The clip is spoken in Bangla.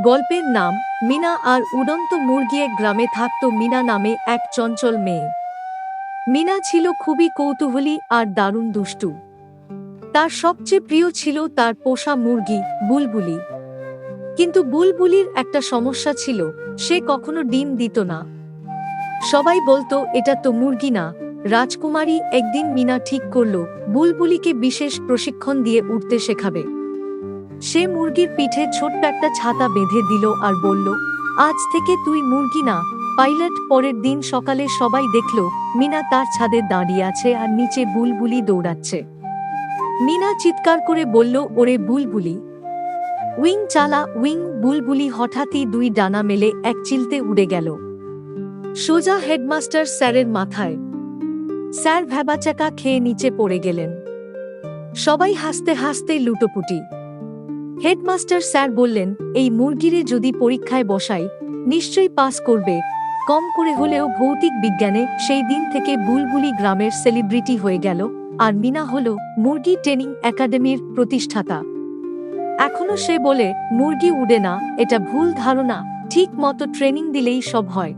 গল্পের নাম, মিনা আর উড়ন্ত মুরগি এক গ্রামে থাকত মিনা নামে এক চঞ্চল মেয়ে। মিনা ছিল খুবই কৌতূহলী আর দারুণ দুষ্টু। তার সবচেয়ে প্রিয় ছিল তার পোষা মুরগি, বুলবুলি। কিন্তু বুলবুলির একটা সমস্যা ছিল, সে কখনো ডিম দিত না। সবাই বলতো, এটা তো মুরগি না। রাজকুমারী একদিন মিনা ঠিক করল, বুলবুলিকে বিশেষ প্রশিক্ষণ দিয়ে উঠতে শেখাবে। সে মুরগির পিঠে ছোট্ট একটা ছাতা বেঁধে দিল আর বলল, আজ থেকে তুই মুরগি না। পাইলট পরের দিন সকালে সবাই দেখল, মিনা তার ছাদে দাঁড়িয়ে আছে আর নিচে বুলবুলি দৌড়াচ্ছে। মিনা চিৎকার করে বলল, ওরে বুলবুলি। উইং চালা, উইং, বুলবুলি হঠাৎই দুই ডানা মেলে এক চিলতে উড়ে গেল। সোজা হেডমাস্টার স্যারের মাথায়। স্যার ভ্যাবাচাকা খেয়ে নিচে পড়ে গেলেন। সবাই হাসতে হাসতে লুটোপুটি। হেডমাস্টার স্যার বললেন, এই মুরগিরে যদি পরীক্ষায় বসাই, নিশ্চয়ই পাস করবে। কম করে হলেও ভৌতিক বিজ্ঞানে সেই দিন থেকে বুলবুলি গ্রামের সেলিব্রিটি হয়ে গেল। আর মিনা হল মুরগি ট্রেনিং একাডেমির প্রতিষ্ঠাতা। এখনও সে বলে, মুরগি উড়ে না, এটা ভুল ধারণা। ঠিক মতো ট্রেনিং দিলেই সব হয়।